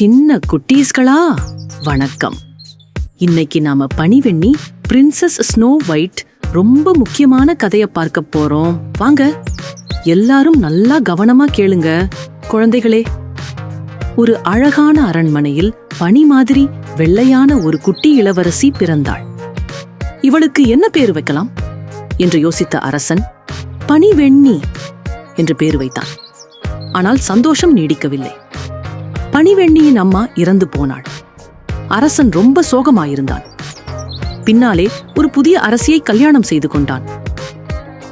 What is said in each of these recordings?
சின்ன குட்டீஸ்களா? வணக்கம். இன்னைக்கு நாம பனிவெண்ணி பிரின்சஸ் ஸ்னோ ஒயிட் ரொம்ப முக்கியமான கதைய பார்க்க போறோம். வாங்க எல்லாரும் நல்லா கவனமா கேளுங்க. குழந்தைகளே ஒரு அழகான அரண்மனையில் பனி மாதிரி வெள்ளையான ஒரு குட்டி இளவரசி பிறந்தாள். இவளுக்கு என்ன பேர் வைக்கலாம்? என்று யோசித்த அரசன் பனிவெண்ணி என்று பேர் வைத்தான். ஆனால் சந்தோஷம் நீடிக்கவில்லை. பனிவெண்ணியின் அம்மா இறந்து போனாள். அரசன் ரொம்ப சோகமாயிருந்தான். பின்னாலே ஒரு புதிய அரசியை கல்யாணம் செய்து கொண்டான்.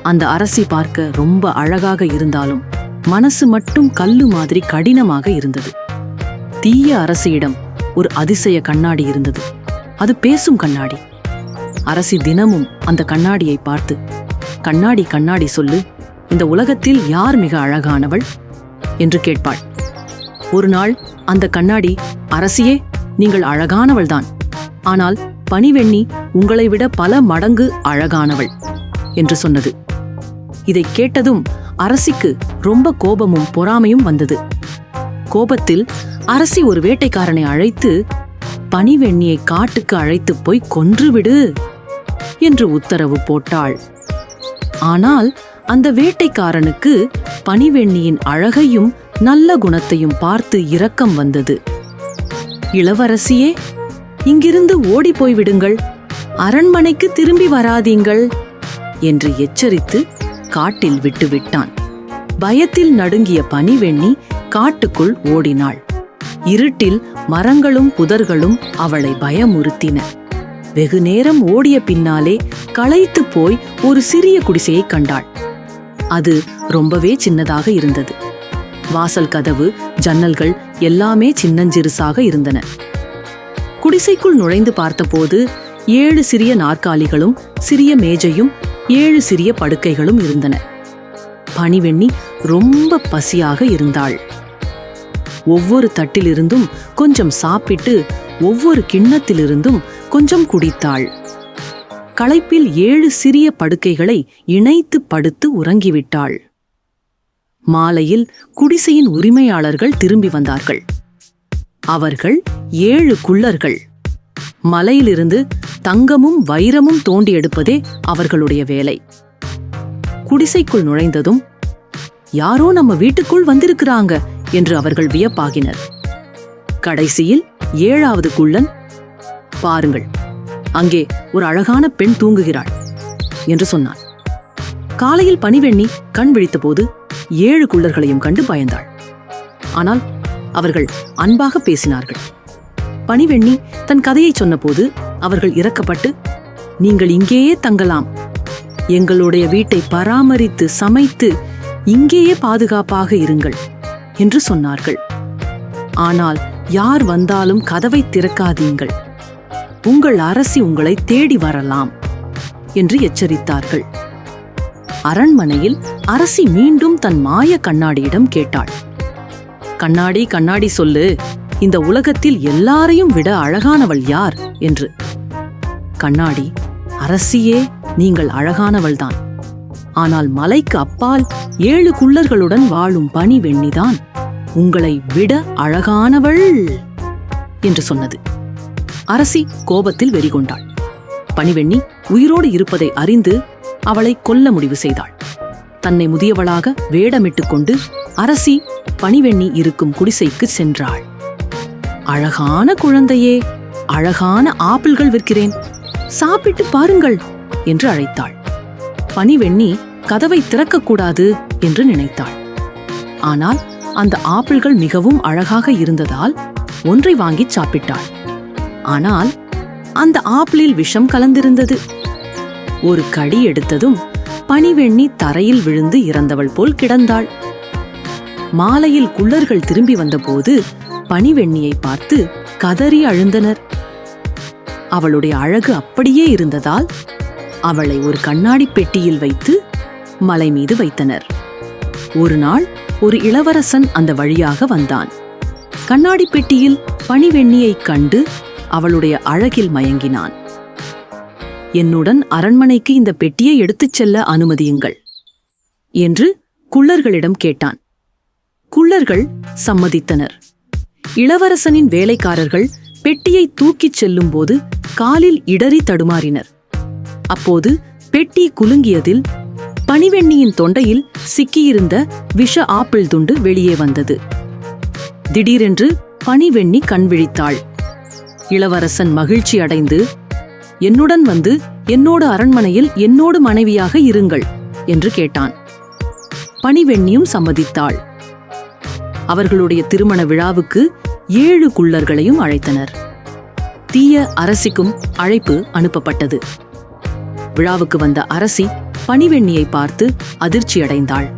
அந்த அரசி பார்க்க ரொம்ப அழகாக இருந்தாலும் மனசு மட்டும் கல்லு மாதிரி கடினமாக இருந்தது. தீய அரசியிடம் ஒரு அதிசய கண்ணாடி இருந்தது. அது பேசும் கண்ணாடி. அரசி தினமும் அந்த கண்ணாடியை பார்த்து கண்ணாடி கண்ணாடி சொல்லு இந்த உலகத்தில் யார் மிக அழகானவள்? என்று கேட்பாள். ஒரு நாள் அந்த கண்ணாடி அரசியே நீங்கள் அழகானவள்தான். ஆனால் பனிவெண்ணி உங்களை விட பல மடங்கு அழகானவள் என்று சொன்னது. இதை கேட்டதும் அரசிக்கு ரொம்ப கோபமும் பொறாமையும் வந்தது. கோபத்தில் அரசி ஒரு வேட்டைக்காரனை அழைத்து பனிவெண்ணியை காட்டுக்கு அழைத்துப் போய் கொன்றுவிடு என்று உத்தரவு போட்டாள். ஆனால் அந்த வேட்டைக்காரனுக்கு பனிவெண்ணியின் அழகையும் நல்ல குணத்தையும் பார்த்து இரக்கம் வந்தது. இளவரசியே இங்கிருந்து ஓடிப் போய்விடுங்கள். அரண்மனைக்கு திரும்பி வராதீங்கள் என்று எச்சரித்து காட்டில் விட்டுவிட்டான். பயத்தில் நடுங்கிய பனிவெண்ணி காட்டுக்குள் ஓடினாள். இருட்டில் மரங்களும் புதர்களும் அவளை பயமுறுத்தின. வெகு நேரம் ஓடிய பின்னாலே களைத்து போய் ஒரு சிறிய குடிசையை கண்டாள். அது ரொம்பவே சின்னதாக இருந்தது. வாசல் கதவு ஜன்னல்கள் எல்லாமே சின்னஞ்சிறுசாக இருந்தன. குடிசைக்குள் நுழைந்து பார்த்தபோது ஏழு சிறிய நாற்காலிகளும் சிறிய மேஜையும் ஏழு சிறிய படுக்கைகளும் இருந்தன. பனிவெண்ணி ரொம்ப பசியாக இருந்தாள். ஒவ்வொரு தட்டிலிருந்தும் கொஞ்சம் சாப்பிட்டு ஒவ்வொரு கிண்ணத்திலிருந்தும் கொஞ்சம் குடித்தாள். களைப்பில் ஏழு சிறிய படுக்கைகளை இணைத்து படுத்து உறங்கிவிட்டாள். மாலையில் குடிசையின் உரிமையாளர்கள் திரும்பி வந்தார்கள். அவர்கள் ஏழு குள்ளர்கள். மலையிலிருந்து தங்கமும் வைரமும் தோண்டி எடுப்பதே அவர்களுடைய வேலை. குடிசைக்குள் நுழைந்ததும் யாரோ நம்ம வீட்டுக்குள் வந்திருக்கிறாங்க என்று அவர்கள் வியப்பாகினர். கடைசியில் ஏழாவது குள்ளன் பாருங்கள் அங்கே ஒரு அழகான பெண் தூங்குகிறாள் என்று சொன்னான். காலையில் பனிவெண்ணி கண் விழித்தபோது ஏழு குள்ளர்களையும் கண்டு பயந்தாள். ஆனால் அவர்கள் அன்பாக பேசினார்கள். பணிவெண்ணி தன் கதையை சொன்னபோது அவர்கள் இறக்கப்பட்டு நீங்கள் இங்கேயே தங்கலாம். எங்களுடைய வீட்டை பராமரித்து சமைத்து இங்கேயே பாதுகாப்பாக இருங்கள் என்று சொன்னார்கள். ஆனால் யார் வந்தாலும் கதவை திறக்காதீங்கள். உங்கள் அரசி உங்களை தேடி வரலாம் என்று எச்சரித்தார்கள். அரண்மனையில் அரசி மீண்டும் தன் மாய கண்ணாடியிடம் கேட்டாள். கண்ணாடி கண்ணாடி சொல்லு. இந்த உலகத்தில் எல்லாரையும் விட அழகானவள் யார்? என்று. கண்ணாடி அரசியே நீங்கள் அழகானவள்தான். ஆனால் மலைக்கு அப்பால் ஏழு குள்ளர்களுடன் வாழும் பனி வெண்ணிதான். உங்களை விட அழகானவள் என்று சொன்னது. அரசி கோபத்தில் வெறிகொண்டாள். பணிவெண்ணி உயிரோடு இருப்பதை அறிந்து அவளை கொல்ல முடிவு செய்தாள். தன்னை முதியவளாக வேடமிட்டுக் கொண்டு அரசி பனிவெண்ணி இருக்கும் குடிசைக்கு சென்றாள். அழகான குழந்தையே அழகான ஆப்பிள்கள் விற்கிறேன். சாப்பிட்டு பாருங்கள் என்று அழைத்தாள். பனிவெண்ணி கதவை திறக்கக்கூடாது என்று நினைத்தாள். ஆனால் அந்த ஆப்பிள்கள் மிகவும் அழகாக இருந்ததால் ஒன்றை வாங்கி சாப்பிட்டாள். ஆனால் அந்த ஆப்பிளில் விஷம் கலந்திருந்தது. ஒரு கடி எடுத்ததும் பனிவெண்ணி தரையில் விழுந்து இறந்தவள் போல் கிடந்தாள். மாலையில் குள்ளர்கள் திரும்பி வந்தபோது பனிவெண்ணியை பார்த்து கதறி அழுந்தனர். அவளுடைய அழகு அப்படியே இருந்ததால் அவளை ஒரு கண்ணாடி பெட்டியில் வைத்து மலை மீது வைத்தனர். ஒரு நாள் ஒரு இளவரசன் அந்த வழியாக வந்தான். கண்ணாடி பெட்டியில் பனிவெண்ணியைக் கண்டு அவளுடைய அழகில் மயங்கினான். என்னுடன் அரண்மனைக்கு இந்த பெட்டியை எடுத்துச் செல்ல அனுமதியுங்கள் என்று குள்ளர்களிடம் கேட்டான். குள்ளர்கள் சம்மதித்தனர். இளவரசனின் வேலைக்காரர்கள் பெட்டியை தூக்கிச் செல்லும்போது காலில் இடறி தடுமாறினர். அப்போது பெட்டி குலுங்கியதில் பனிவெண்ணியின் தொண்டையில் சிக்கியிருந்த விஷ ஆப்பிள் துண்டு வெளியே வந்தது. திடீரென்று பனிவெண்ணி கண் விழித்தாள். இளவரசன் மகிழ்ச்சி அடைந்து என்னுடன் வந்து என்னோடு அரண்மனையில் என்னோடு மனைவியாக இருங்கள் என்று கேட்டான். பணிவெண்ணியும் சம்மதித்தாள். அவர்களுடைய திருமண விழாவுக்கு ஏழு குள்ளர்களையும் அழைத்தனர். தீய அரசிக்கும் அழைப்பு அனுப்பப்பட்டது. விழாவுக்கு வந்த அரசி பணிவெண்ணியை பார்த்து அதிர்ச்சியடைந்தாள்.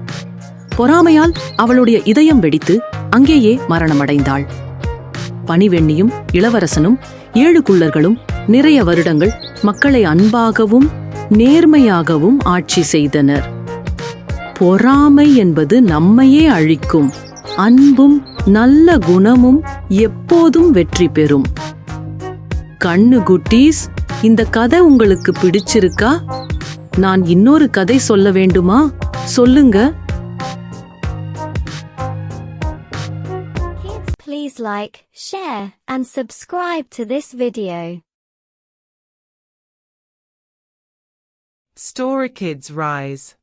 பொறாமையால் அவளுடைய இதயம் வெடித்து அங்கேயே மரணமடைந்தாள். பணிவெண்ணியும் இளவரசனும் ஏழு குள்ளர்களும் நிறைய வருடங்கள் மக்களை அன்பாகவும் நேர்மையாகவும் ஆட்சி செய்தனர். பொறாமை என்பது நம்மையே அழிக்கும். அன்பும் நல்ல குணமும் எப்போதும் வெற்றி பெறும். கண்ணு குட்டீஸ் இந்த கதை உங்களுக்கு பிடிச்சிருக்கா? நான் இன்னொரு கதை சொல்ல வேண்டுமா? சொல்லுங்க. Please like, share and subscribe to this video. Story Kids Rise